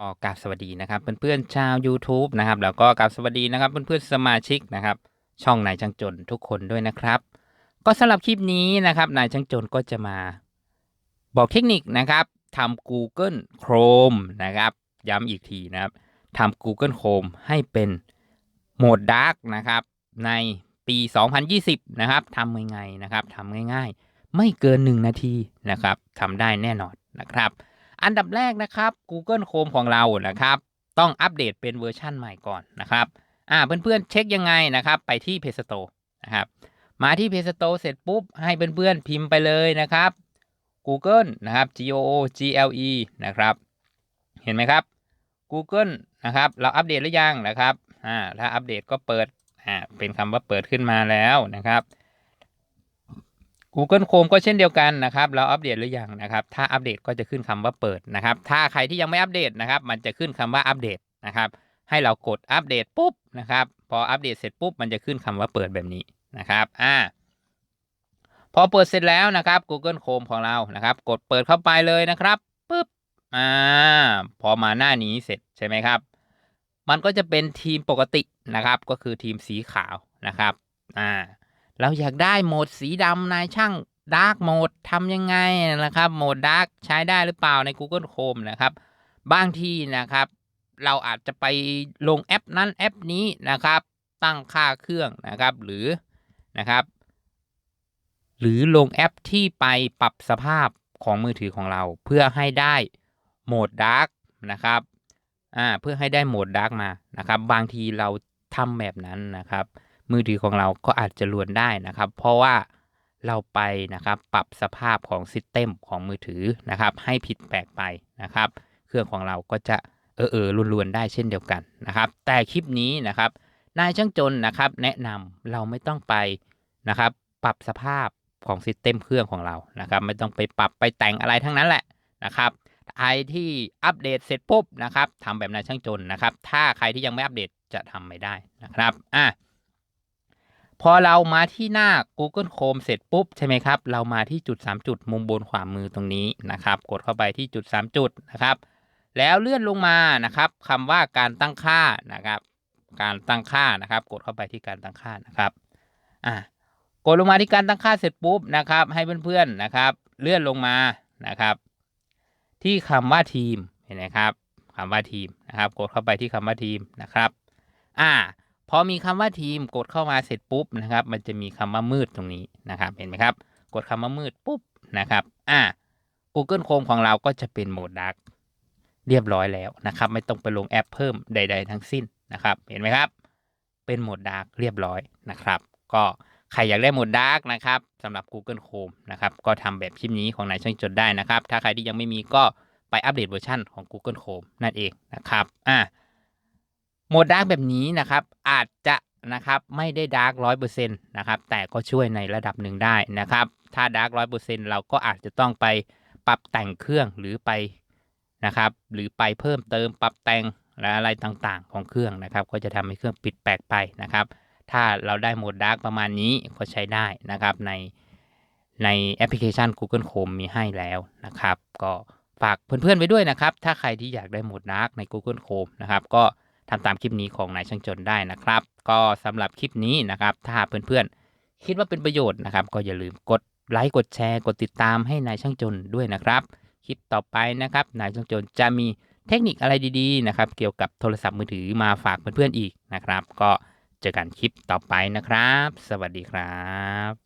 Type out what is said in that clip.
ก็กราบสวัสดีนะครับเพื่อนๆชาว YouTube นะครับแล้วก็กราบสวัสดีนะครับเพื่อนๆสมาชิกนะครับช่องนายช่างจนทุกคนด้วยนะครับ ก็สำหรับคลิปนี้นะครับนายช่างจนก็จะมาบอกเทคนิคนะครับทำ Google Chrome นะครับย้ำอีกทีนะครับทำ Google Chrome ให้เป็นโหมด Dark นะครับในปี 2020 นะครับทำยังไงนะครับทำง่ายๆ ไม่เกิน 1 นาทีนะครับทำได้แน่นอนนะครับ อันดับแรกนะครับ Google Chrome ของเรานะครับ ต้องอัปเดตเป็นเวอร์ชั่นใหม่ก่อนนะครับอ่าเพื่อนๆเช็คยังไงนะครับ ไปที่ Play Store นะครับมาที่ Play Store เสร็จปุ๊บ ให้เพื่อนๆพิมพ์ไปเลยนะครับ Google นะครับ G O O G L E นะครับ เห็นไหมครับ Google นะครับ เราอัปเดตหรือยังนะครับอ่าถ้าอัปเดตก็เปิดอ่าเป็นคำว่าเปิดขึ้นมาแล้วนะครับ Google Chrome ก็เช่นเดียวกันนะครับ เราอัปเดตหรือยังนะครับ ถ้าอัปเดตก็จะขึ้นคำว่าเปิดนะครับ ถ้าใครที่ยังไม่อัปเดตนะครับ มันจะขึ้นคำว่าอัปเดตนะครับ ให้เรากดอัปเดตปุ๊บนะครับ พออัปเดตเสร็จปุ๊บ มันจะขึ้นคำว่าเปิดแบบนี้นะครับ อ่า พอเปิดเสร็จแล้วนะครับ Google Chrome ของเรานะครับ กดเปิดเข้าไปเลยนะครับปุ๊บ อ่า พอมาหน้านี้เสร็จใช่ไหมครับ มันก็จะเป็นทีมปกตินะครับ ก็คือทีมสีขาวนะครับ อ่า เราอยากได้โหมดสีดำนายช่างดาร์กโหมดทำยังไงนะครับโหมดดาร์กใช้ได้หรือเปล่าใน Google Chrome นะครับ บางทีนะครับ เราอาจจะไปลงแอปนั้นแอปนี้นะครับ ตั้งค่าเครื่องนะครับ หรือนะครับ หรือลงแอปที่ไปปรับสภาพของมือถือของเรา เพื่อให้ได้โหมดดาร์กนะครับอ่าเพื่อให้ได้โหมดดาร์กมานะครับ บางทีเราทำแบบนั้นนะครับ มือถือของเราก็อาจจะลวนได้นะครับ เพราะว่าเราไปนะครับปรับสภาพของซิสเต็มของมือถือนะครับ ให้ผิดแปลกไปนะครับ เครื่องของเราก็จะเออเออลวนๆได้เช่นเดียวกันนะครับ แต่คลิปนี้นะครับนายช่างจนนะครับ แนะนำเราไม่ต้องไปนะครับ ปรับสภาพของซิสเต็มเครื่องของเรานะครับ ไม่ต้องไปปรับไปแต่งอะไรทั้งนั้นแหละนะครับใครที่อัปเดตเสร็จปุ๊บนะครับทำแบบนายช่างจนนะครับ ถ้าใครที่ยังไม่อัปเดตจะทำไม่ได้นะครับอะ พอเรามาที่หน้า Google Chrome เสร็จปุ๊บ ใช่ไหมครับ เรามาที่จุด 3 จุดมุมบนขวามือตรงนี้นะครับ กดเข้าไปที่จุด 3 จุดนะครับ แล้วเลื่อนลงมานะครับคำว่าการตั้งค่านะครับ การตั้งค่านะครับ กดเข้าไปที่การตั้งค่านะครับอะกดลงมาที่การตั้งค่าเสร็จปุ๊บนะครับ ให้เพื่อนๆนะครับ เลื่อนลงมานะครับ ที่คำว่าทีมเห็นไหมครับคำว่าทีมนะครับ กดเข้าไปที่คำว่าทีมนะครับ อ่า พอมีคำว่าทีมกดเข้ามาเสร็จปุ๊บนะครับ มันจะมีคำว่ามืดตรงนี้นะครับ เห็นไหมครับ กดคำว่ามืดปุ๊บนะครับ อ่า Google Chrome ของเราก็จะเป็นโหมดดาร์กเรียบร้อยแล้วนะครับ ไม่ต้องไปลงแอปเพิ่มใด ๆ ทั้งสิ้นนะครับ เห็นไหมครับ เป็นโหมดดาร์กเรียบร้อยนะครับ ก็ใครอยากได้โหมดดาร์กนะครับสำหรับ Google Chrome นะครับ ก็ทำแบบคลิปนี้ของนายช่างจดได้นะครับ ถ้าใครที่ยังไม่มีก็ไปอัปเดตเวอร์ชันของ Google Chrome นั่นเองนะครับ อ่า โหมดดาร์กแบบนี้นะครับ อาจจะนะครับไม่ได้ดาร์กร้อยเปอร์เซ็นต์นะครับแต่ก็ช่วยในระดับหนึ่งได้นะครับ ถ้าดาร์กร้อยเปอร์เซ็นต์เราก็อาจจะต้องไปปรับแต่งเครื่องหรือไปนะครับ หรือไปเพิ่มเติมปรับแต่งและอะไรต่างๆ ของเครื่องนะครับ ก็จะทำให้เครื่องปิดแปลกไปนะครับ ถ้าเราได้โหมดดาร์กประมาณนี้ก็ใช้ได้นะครับในในแอปพลิเคชัน Google Chrome มีให้แล้วนะครับ ก็ฝากเพื่อนๆไว้ด้วยนะครับ ถ้าใครที่อยากได้โหมดดาร์กใน Google Chrome นะครับก็ ทำตามคลิปนี้ของนายช่างจนได้นะครับ ก็สำหรับคลิปนี้นะครับ ถ้าเพื่อนๆคิดว่าเป็นประโยชน์นะครับ ก็อย่าลืมกดไลค์กดแชร์กดติดตามให้นายช่างจนด้วยนะครับ คลิปต่อไปนะครับนายช่างจนจะมีเทคนิคอะไรดีๆนะครับ เกี่ยวกับโทรศัพท์มือถือมาฝากเพื่อนๆอีกนะครับ ก็เจอกันคลิปต่อไปนะครับ สวัสดีครับ